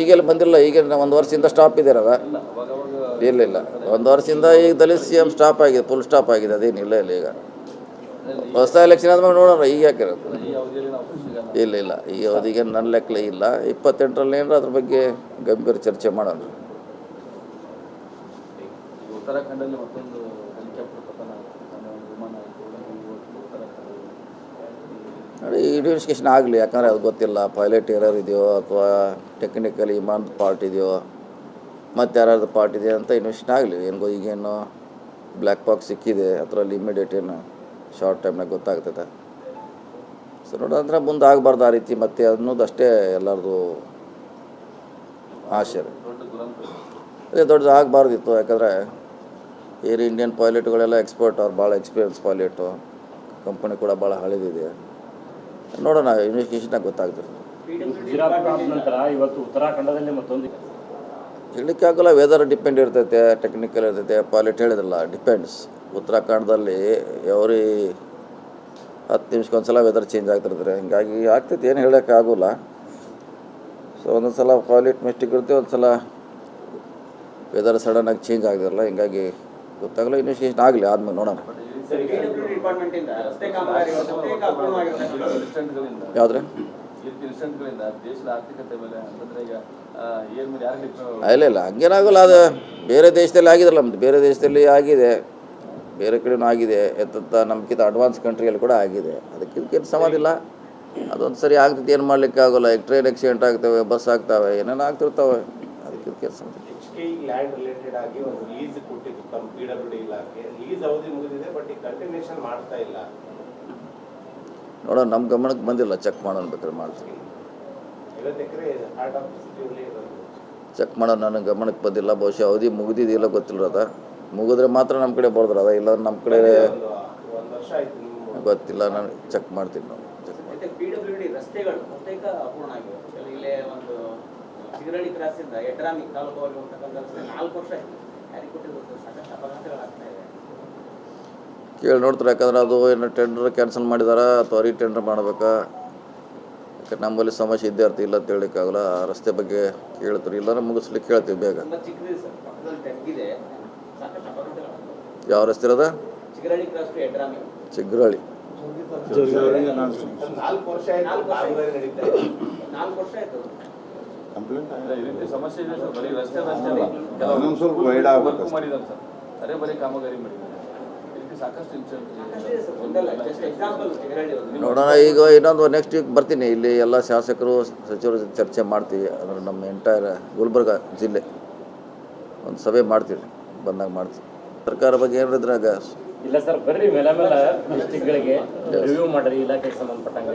ಈಗೆಲ್ಲ ಬಂದಿಲ್ಲ ಈಗ ಒಂದು ವರ್ಷದಿಂದ ಸ್ಟಾಪ್ ಇದೆ ಅದ ಇಲ್ಲ ಇಲ್ಲ. ಒಂದು ವರ್ಷದಿಂದ ಈಗ ದಲಿತ ಸಿ ಎಂ ಸ್ಟಾಪ್ ಆಗಿದೆ ಫುಲ್ ಸ್ಟಾಪ್ ಆಗಿದೆ ಅದೇನಿಲ್ಲ ಇಲ್ಲ ಈಗ. ಹೊಸ ಎಲೆಕ್ಷನ್ ಆದ್ಮೇಲೆ ನೋಡೋಣ ಈಗ ಯಾಕಿರೋದು ಇಲ್ಲ ಇಲ್ಲ. ಈ ಅವಧಿಗೆ ನನ್ನ ಲೆಕ್ಕಲೇ ಇಲ್ಲ. ಇಪ್ಪತ್ತೆಂಟರಲ್ಲಿ ಏನಾರ ಅದ್ರ ಬಗ್ಗೆ ಗಂಭೀರ ಚರ್ಚೆ ಮಾಡೋಣ. ಉತ್ತರಾಖಂಡಲ್ಲಿ ಮತ್ತೊಂದು ಹೆಲಿಕಾಪ್ಟರ್ ಪತನ ಮೊನ್ನೆ ಒಂದು ವಿಮಾನ ಆಯಿತು ಇವತ್ತು ಉತ್ತರಾಖಂಡ ಇನ್ವೆಸ್ಟಿಗೇಷನ್ ಆಗಲಿ, ಯಾಕಂದರೆ ಅದು ಗೊತ್ತಿಲ್ಲ ಪೈಲಟ್ ಎರರ್ ಇದೆಯೋ ಅಥವಾ ಟೆಕ್ನಿಕಲಿ ವಿಮಾನದ ಪಾರ್ಟ್ ಇದೆಯೋ, ಮತ್ತು ಯಾರ್ಯಾರ್ದು ಪಾರ್ಟ್ ಇದೆಯೋ ಅಂತ ಇನ್ವೆಸ್ಟಿಗೇಷನ್ ಆಗಲಿ. ಏನು ಈಗೇನು ಬ್ಲ್ಯಾಕ್ ಬಾಕ್ಸ್ ಸಿಕ್ಕಿದೆ, ಅದರಲ್ಲಿ ಇಮಿಡಿಯೇಟ್ ಏನು ಶಾರ್ಟ್ ಟೈಮ್ನಾಗ ಗೊತ್ತಾಗ್ತದೆ ಸೊ ನೋಡೋದಂದ್ರೆ ಮುಂದೆ ಆಗಬಾರ್ದು ಆ ರೀತಿ, ಮತ್ತೆ ಅನ್ನೋದು ಅಷ್ಟೇ ಎಲ್ಲರದು ಆಶೆ ಅದೇ ದೊಡ್ಡದು ಆಗಬಾರ್ದಿತ್ತು, ಯಾಕಂದರೆ ಏರ್ ಇಂಡಿಯನ್ ಪೈಲಟ್ಗಳೆಲ್ಲ ಎಕ್ಸ್ಪರ್ಟ್ ಅವ್ರು, ಭಾಳ ಎಕ್ಸ್ಪೀರಿಯನ್ಸ್ ಪೈಲಟು ಕಂಪನಿ ಕೂಡ ಭಾಳ ಹಳೆದಿದೆ. ನೋಡೋಣ ಇನ್ವೆಸ್ಟಿಗೇಷನ್ ಗೊತ್ತಾಗ್ತದೆ. ನಂತರ ಇವತ್ತು ಉತ್ತರಾಖಂಡದಲ್ಲಿ ಮತ್ತೊಂದು ಹೇಳಲಿಕ್ಕೆ ಆಗೋಲ್ಲ ವೆದರ್ ಡಿಪೆಂಡ್ ಇರ್ತೈತೆ ಟೆಕ್ನಿಕಲ್ ಇರ್ತೈತೆ ಪಾಲಿಟ್ ಹೇಳಿದ್ರಲ್ಲ ಡಿಪೆಂಡ್ಸ್ ಉತ್ತರಾಖಂಡದಲ್ಲಿ ಎವ್ರಿ ಹತ್ತು ನಿಮಿಷಕ್ಕೊಂದ್ಸಲ ವೆದರ್ ಚೇಂಜ್ ಆಗ್ತಿರ್ತಾರೆ ಹಿಂಗಾಗಿ ಆಗ್ತೈತೆ ಏನು ಹೇಳೋಕ್ಕಾಗೋಲ್ಲ ಸೊ ಒಂದೊಂದು ಸಲ ಪೈಲಟ್ ಮಿಸ್ಟೇಕ್ ಇರುತ್ತೆ ಒಂದು ಸಲ ವೆದರ್ ಸಡನ್ನಾಗಿ ಚೇಂಜ್ ಆಗಿರಲ್ಲ ಹಿಂಗಾಗಿ ಗೊತ್ತಾಗಲ್ಲ ಇನ್ವೆಸ್ಟಿಗೇಷನ್ ಆಗಲಿ ಆದ್ಮೇಲೆ ನೋಡೋಣ. ಡಿಪಾರ್ಟ್ಮೆಂಟ್ ಇಂದ ರಸ್ತೆ ಕಾಮಗಾರಿ ಬಹುತೇಕ ಅಪೂರ್ಣವಾಗಿರ್ತಕ್ಕಂಥದ್ದು. ಇನ್ಸಿಡೆಂಟ್ಗಳಿಂದ ಯಾವುದ್ರೆ? ಈ ಇನ್ಸಿಡೆಂಟ್ಗಳಿಂದ ದೇಶದ ಆರ್ಥಿಕತೆ ಮೇಲೆ ಅಂತಂದ್ರೆ ಈಗ ಏನ್ ಮೇಲೆ ಯಾರಿಗೆ ಇಲ್ಲ ಇಲ್ಲ ಹಂಗೇನಾಗಲ್ಲ ಅದು ಬೇರೆ ದೇಶದಲ್ಲಿ ಆಗಿದ್ರಲ್ಲ ನಮ್ದು ಬೇರೆ ದೇಶದಲ್ಲಿ ಆಗಿದೆ. ಬೇರೆ ಕಡೆನೂ ಆಗಿದೆ. ಎತ್ತ ನಮ್ಗಿಂತ ಅಡ್ವಾನ್ಸ್ ಕಂಟ್ರಿಯಲ್ಲಿ ಕೂಡ ಆಗಿದೆ. ಅದಕ್ಕೆ ಸಮಾಧಿಲ್ಲ ಅದೊಂದು ಸರಿ ಆಗ್ತೈತೆ ಏನು ಮಾಡ್ಲಿಕ್ಕೆ ಆಗೋಲ್ಲ ಈಗ ಟ್ರೈನ್ ಆಕ್ಸಿಡೆಂಟ್ ಆಗ್ತವೆ ಬಸ್ ಆಗ್ತವೆ ಏನೇನು ಆಗ್ತಿರ್ತವೆ. ಅದಕ್ಕಿಂತ ಇದಕ್ಕೇನು ಸಂಬಂಧ ಈ ಲ್ಯಾಂಡ್ ರಿಲೇಟೆಡ್ ಆಗಿ ಒಂದು ಲೀಸ್ ಕೊಟ್ಟಿದ್ದು ತಮ್ಮ ಪಿ ಡಬ್ಲ್ಯೂ ಡಿ ಇಲಾಖೆ. ಲೀಸ್ ಅವಧಿ ಮುಗಿದಿದೆ ಬಟ್ ಈ ಕಂಟಿನ್ಯೂಷನ್ ಮಾಡ್ತಾ ಇಲ್ಲ. ನೋಡೋಣ ನಮ್ಮ ಗಮನಕ್ಕೆ ಬಂದಿಲ್ಲ ಚೆಕ್ ಮಾಡೋಣ ಬೇಕಾದ್ರೆ ಮಾಡ್ತೀವಿ ಚೆಕ್ ಮಾಡೋಣ ನನಗೆ ಗಮನಕ್ಕೆ ಬಂದಿಲ್ಲ ಬಹುಶಃ ಅವಧಿ ಮುಗಿದಿದೆಯಲ್ಲ ಗೊತ್ತಿಲ್ಲ ಅದ. ಮುಗಿದ್ರೆ ಮಾತ್ರ ನಮ್ಮ ಕಡೆ ಬರ್ದ್ರ ಅದ ಇಲ್ಲ ನಮ್ಮ ಕಡೆ ಒಂದು ಒಂದು ವರ್ಷ ಆಯ್ತು ನಿಮ್ಮ ಗೊತ್ತಿಲ್ಲ ನಾನು ಚೆಕ್ ಮಾಡ್ತೀನಿ ನಾವು ಚೆಕ್ ಮಾಡ್ತೀನಿ. ಜೊತೆ ತ್ರಾಸಿಂದ ಎಡ್ರಾಮಿ ತಾಲೂಕು ಹೋಗಿರ್ತಕ್ಕಂಥ ರಸ್ತೆ ನಾಲ್ಕು ವರ್ಷ ಆಯ್ತು. ಯಾರಿಗೆ ಕೊಟ್ಟಿದ್ದು. ಸಾಕಷ್ಟು ಅಪಘಾತಗಳಾಗ್ತಾ ಇದೆ ಕೇಳಿ ನೋಡ್ತಾರೆ? ಯಾಕಂದ್ರೆ ಅದು ಏನು ಟೆಂಡರ್ ಕ್ಯಾನ್ಸಲ್ ಮಾಡಿದಾರ? ಅಥವಾ ರೀ ಟೆಂಡರ್ ಮಾಡಬೇಕಾ? ಯಾಕಂದ್ರೆ ನಮ್ಮಲ್ಲಿ ಸಮಸ್ಯೆ ಇದ್ದೇ ಇರ್ತೀವಿ ಇಲ್ಲ ಅಂತ ಹೇಳಲಿಕ್ಕಾಗಲ್ಲ. ಆ ರಸ್ತೆ ಬಗ್ಗೆ ಕೇಳ್ತಾರೆ. ಇಲ್ಲಾಂದ್ರೆ ಮುಗಿಸ್ಲಿಕ್ಕೆ ಕೇಳ್ತೀವಿ ಬೇಗ. ಯಾವ ರಸ್ತೆ ಇರೋದ? Chigarahalli cross to Yadrami Chigrahalli. ನಾಲ್ಕು ವರ್ಷ ಸಮಸ್ಯೆ ಇದೆ ಸರ್ ಬರೀ ರಸ್ತೆ ಸ್ವಲ್ಪ ಮಾಡಿದ್ದಾರೆ ಸರ್. ಅದೇ ಬರೀ ಕಾಮಗಾರಿ ಮಾಡಿದ್ದಾರೆ. ನೋಡೋಣ ಈಗ ಇನ್ನೊಂದು ನೆಕ್ಸ್ಟ್ ವೀಕ್ ಬರ್ತೀನಿ. ಇಲ್ಲಿ ಎಲ್ಲ ಶಾಸಕರು ಸಚಿವರು ಚರ್ಚೆ ಮಾಡ್ತೀವಿ. ಅಂದ್ರೆ ನಮ್ಮ ಎಂಟೈರ್ ಗುಲ್ಬರ್ಗ ಜಿಲ್ಲೆ ಒಂದು ಸಭೆ ಮಾಡ್ತೀವಿ. ಬಂದಾಗ ಮಾಡ್ತೀವಿ. ಸರ್ಕಾರ ಬಗ್ಗೆ ಏನಿದ್ರಾಗ ಇಲ್ಲ ಸರ್ ಬರ್ರಿ ಮೇಲೆ ಮೇಲೆ ಡಿಸ್ಟಿಕ್ಗಳಿಗೆ ರಿವ್ಯೂ ಮಾಡ್ರಿ ಇಲಾಖೆಗೆ ಸಂಬಂಧಪಟ್ಟಂಗೆ.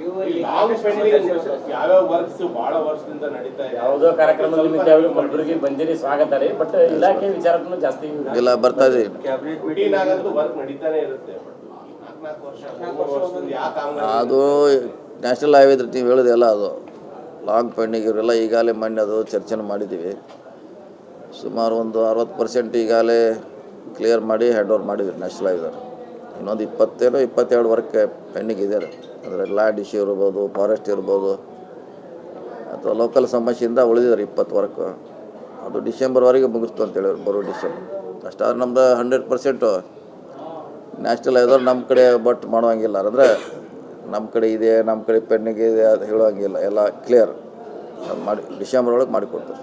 ನಿಮ್ಗೆ ಇದಾಗ್ತದೆ ಸರ್ view ಅಲ್ಲಿ ಲಾಂಗ್ ಪೆಂಡಿಂಗ್ ಯಾವ್ಯಾವ ವರ್ಕ್ಸ್ ಬಹಳ ವರ್ಷದಿಂದ ನಡೀತಾ ಇದೆ? ಯಾವುದೋ ಕಾರ್ಯಕ್ರಮದ ನಿಮಿತ್ತ ಯಾವ ಕಲಬುರಗಿ ಬಂದಿರಿ ಸ್ವಾಗತ ರೀ. ಬಟ್ ಇಲಾಖೆ ವಿಚಾರಕ್ಕೂ ಜಾಸ್ತಿ ಎಲ್ಲ ಬರ್ತಾ ಆಗಂತೂ ವರ್ಕ್ ನಡೀತಾನೆ ಇರುತ್ತೆ. ಅದು ನ್ಯಾಷನಲ್ ಹೈವೇ ಇದ್ರೆ ನೀವು ಹೇಳೋದೆಲ್ಲ ಅದು. ಲಾಂಗ್ ಪೆಂಡಿಂಗ್ ಇವರೆಲ್ಲ ಈಗಾಗಲೇ ಮೊನ್ನೆ ಅದು ಚರ್ಚೆನೂ ಮಾಡಿದ್ದೀವಿ. ಸುಮಾರು ಒಂದು ಅರವತ್ತು ಪರ್ಸೆಂಟ್ ಈಗಾಗಲೇ ಕ್ಲಿಯರ್ ಮಾಡಿ ಹ್ಯಾಂಡ್ ಓವರ್ ಮಾಡಿದ್ವಿ ನ್ಯಾಷನಲ್ ಹೈವೇದವ್ರು ಇನ್ನೊಂದು ಇಪ್ಪತ್ತೇನೋ ಇಪ್ಪತ್ತೆರಡು ವರ್ಕ್ ಪೆಂಡಿಂಗ್ ಇದೆ ಅಂದರೆ ಲ್ಯಾಂಡ್ ಇಶ್ಯೂ ಇರ್ಬೋದು, ಫಾರೆಸ್ಟ್ ಇರ್ಬೋದು, ಅಥವಾ ಲೋಕಲ್ ಸಮಸ್ಯೆಯಿಂದ ಉಳಿದಿದ್ದಾರೆ ಇಪ್ಪತ್ತು ವರ್ಕ್ ಅದು ಡಿಸೆಂಬರ್ವರೆಗೆ ಮುಗಿಸ್ತು ಅಂತೇಳಿ ಬರೋ ಡಿಸೆಂಬರ್. ಅಷ್ಟಾದ್ರೆ ನಮ್ದು ಹಂಡ್ರೆಡ್ ಪರ್ಸೆಂಟು ನ್ಯಾಷನಲ್ ಆಯ್ದವ್ರು ನಮ್ಮ ಕಡೆ ಬಟ್ ಮಾಡುವಂಗಿಲ್ಲ. ಅಂದರೆ ನಮ್ಮ ಕಡೆ ಇದೆ ನಮ್ಮ ಕಡೆ ಪೆಂಡಿಂಗ್ ಇದೆ ಅದು ಹೇಳುವಂಗಿಲ್ಲ. ಎಲ್ಲ ಕ್ಲಿಯರ್ ಮಾಡಿ, ಡಿಸೆಂಬರ್ ಒಳಗೆ ಮಾಡಿಕೊಡ್ತಾರೆ.